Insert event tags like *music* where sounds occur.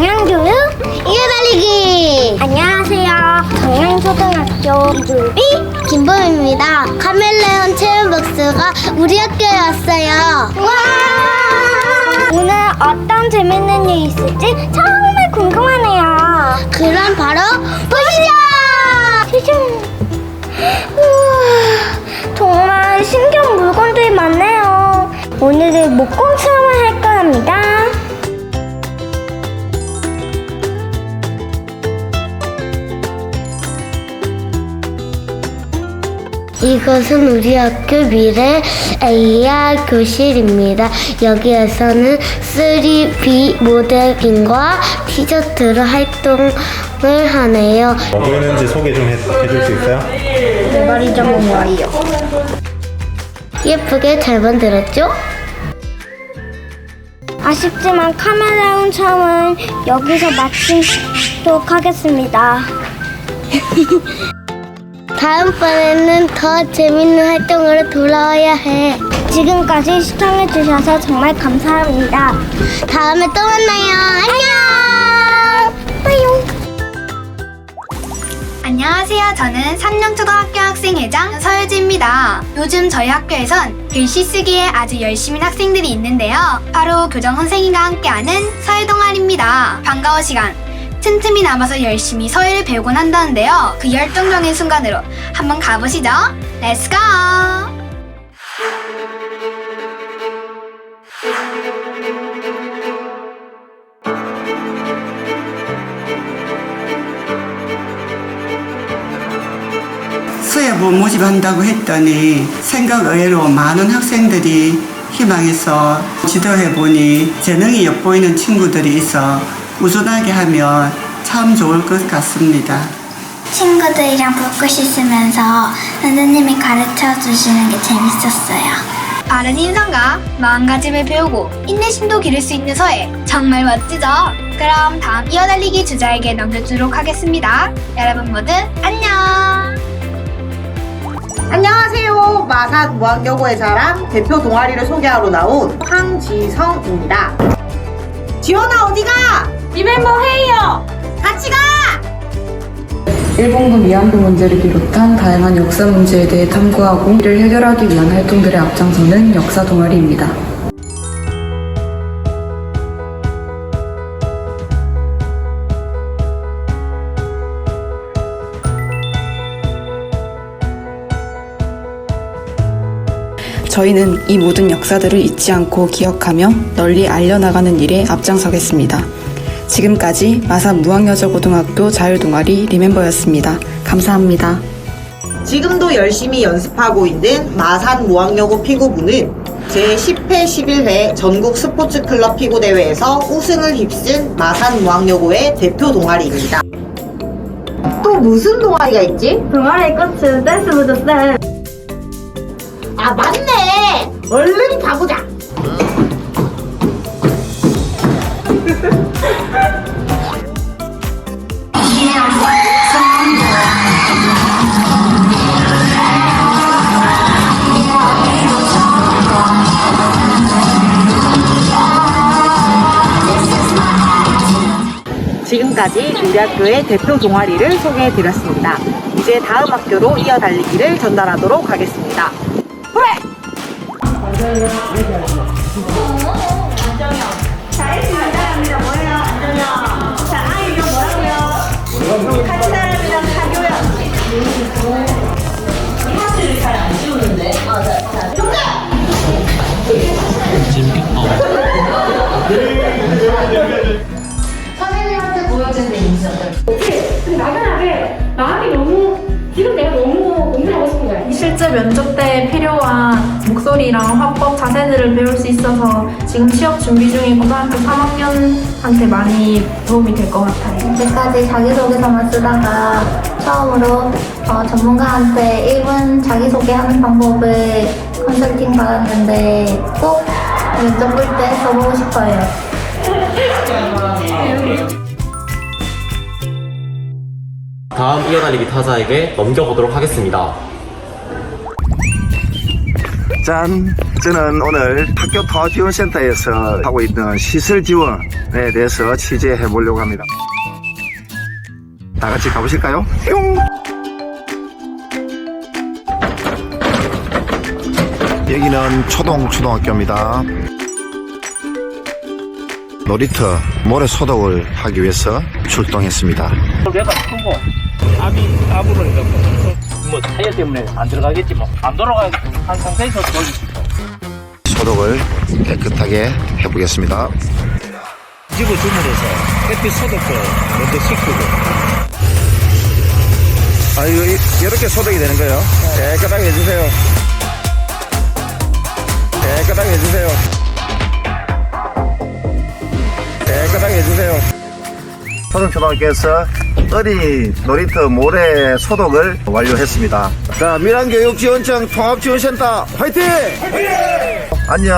경양교육 일발리기. 안녕하세요. 경양초등학교 이돌비 김범입니다. 카멜레온 체험박스가 우리 학교에 왔어요. 와! 오늘 어떤 재밌는 일이 있을지 정말 궁금하네요. 그럼 바로 보시죠! 우와, 정말 신기한 물건들이 많네요. 오늘은 목공 체험을 할까 합니다. 이것은 우리 학교 미래 AR 교실입니다. 여기에서는 3B 모델링과 티저트로 활동을 하네요. 뭐 보이는지 소개 좀 해, 해줄 수 있어요? 내 말이 좀 와요. 예쁘게 잘 만들었죠? 아쉽지만 카메라온 촬영은 여기서 마치도록 하겠습니다. *laughs* 다음번에는 더 재밌는 활동으로 돌아와야 해. 지금까지 시청해주셔서 정말 감사합니다. 다음에 또 만나요. 안녕! 빠용! 안녕하세요. 저는 삼령초등학교 학생 회장 서유지입니다. 요즘 저희 학교에선 글씨 쓰기에 아주 열심인 학생들이 있는데요. 바로 교정 선생님과 함께하는 서예 동아리입니다. 반가워 시간. 틈틈이 남아서 열심히 서예를 배우곤 한다는데요. 그 열정적인 순간으로 한번 가보시죠. 렛츠고! 수혜부 모집한다고 했더니 생각 외로 많은 학생들이 희망해서 지도해 보니 재능이 엿보이는 친구들이 있어 꾸준하게 하면 참 좋을 것 같습니다. 친구들이랑 불꽃이 쓰면서 선생님이 가르쳐 주시는 게 재밌었어요. 바른 인성과 마음가짐을 배우고 인내심도 기를 수 있는 서예 정말 멋지죠? 그럼 다음 이어달리기 주자에게 넘겨주도록 하겠습니다. 여러분 모두 안녕! 안녕하세요. 마산 무학여고의 자랑 대표 동아리를 소개하러 나온 황지성입니다. 지원아 어디가? 리멤버 회의요. 같이 가. 일본군 위안부 문제를 비롯한 다양한 역사 문제에 대해 탐구하고 이를 해결하기 위한 활동들에 앞장서는 역사 동아리입니다. 저희는 이 모든 역사들을 잊지 않고 기억하며 널리 알려나가는 일에 앞장서겠습니다. 지금까지 마산 무학여자고등학교 자율동아리 리멤버였습니다. 감사합니다. 지금도 열심히 연습하고 있는 마산 무학여고 피구부는 제10회 11회 전국 스포츠 클럽 피구 대회에서 우승을 휩쓴 마산 무학여고의 대표 동아리입니다. 또 무슨 동아리가 있지? 동아리 꽃은 댄스부터 쌤. 아 맞네. 얼른 가보자. 지금까지 우리 학교의 대표 동아리를 소개해 드렸습니다. 이제 다음 학교로 이어 달리기를 전달하도록 하겠습니다. 막 연하게 실제 면접 때 필요한 목소리랑 화법 자세들을 배울 수 있어서 지금 취업 준비 중인 고등학교 3학년한테 많이 도움이 될 것 같아요. 이제까지 자기소개서만 쓰다가 처음으로 어, 전문가한테 1분 자기소개하는 방법을 컨설팅 받았는데 꼭 면접 볼 때 써보고 싶어요. 다음 이어달리기 타자에게 넘겨보도록 하겠습니다. 짠! 저는 오늘 학교 타워지원센터에서 하고 있는 시설 지원에 대해서 취재해 보려고 합니다. 다 같이 가보실까요? 뿅! 여기는 초동 초등학교입니다. 놀이터 모래 소독을 하기 위해서 출동했습니다. 내가 큰거 아비 아부를 해갖고 뭐 타이어 때문에 안 들어가겠지 뭐 안 돌아가는 상태에서 돌릴 수 있어. 소독을 깨끗하게 해보겠습니다. 집어 주문해서 햇빛 소독도 먼저 시키고 아, 이거 이- 이렇게 소독이 되는 거예요? 깨끗하게 해주세요. 깨끗하게 해주세요. 깨끗하게 해주세요. 초등초등학교에서 어린이 놀이터 모래 소독을 완료했습니다. 자, 밀양교육지원청 통합지원센터 화이팅! 안녕!